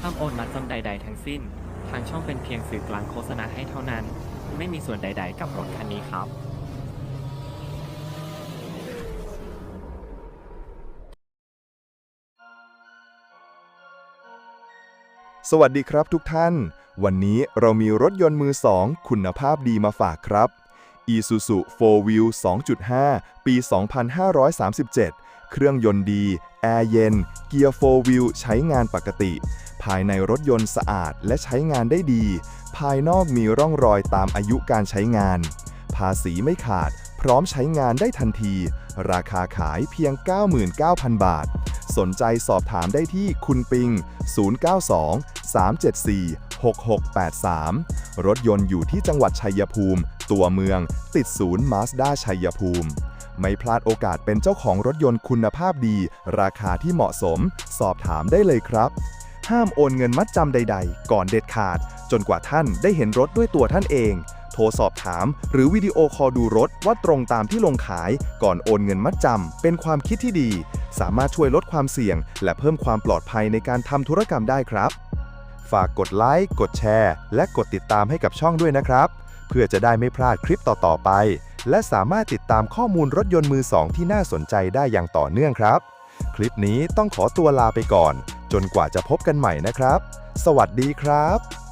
ห้ามโอนมัดจำใด ๆ ทั้งสิ้น ทางช่องเป็นเพียงสื่อกลางโฆษณาให้เท่านั้น ไม่มีส่วนใด ๆ กับรถคันนี้ครับ สวัสดีครับทุกท่าน วันนี้เรามีรถยนต์มือสองคุณภาพดีมาฝากครับ Isuzu 4Wheel 2.5 ปี 2537 เครื่องยนต์ดี แอร์เย็น เกียร์ 4Wheel ใช้งานปกติายในรถยนต์สะอาดและใช้งานได้ดี ภายนอกมีร่องรอยตามอายุการใช้งาน ภาษีไม่ขาด พร้อมใช้งานได้ทันที ราคาขายเพียง 99,000 บาท สนใจสอบถามได้ที่คุณปิง 092 374 6683 รถยนต์อยู่ที่จังหวัดชัยภูมิ ตัวเมือง ติดศูนย์มาสด้าชัยภูมิ ไม่พลาดโอกาสเป็นเจ้าของรถยนต์คุณภาพดี ราคาที่เหมาะสม สอบถามได้เลยครับ ห้ามโอนเงินมัดจำใด ๆ ก่อนเด็ดขาด จนกว่าท่านได้เห็นรถด้วยตัวท่านเอง โทรสอบถาม หรือวิดีโอคอลดูรถว่าตรงตามที่ลงขาย ก่อนโอนเงินมัดจำเป็นความคิดที่ดี สามารถช่วยลดความเสี่ยง และเพิ่มความปลอดภัยในการทำธุรกรรมได้ครับ ฝากกดไลค์กดแชร์ และกดติดตามให้กับช่องด้วยนะครับ เพื่อจะได้ไม่พลาดคลิปต่อๆไป และสามารถติดตามข้อมูลรถยนต์มือสองที่น่าสนใจได้อย่างต่อเนื่องครับ คลิปนี้ต้องขอตัวลาไปก่อน จนกว่าจะพบกันใหม่นะครับ สวัสดีครับ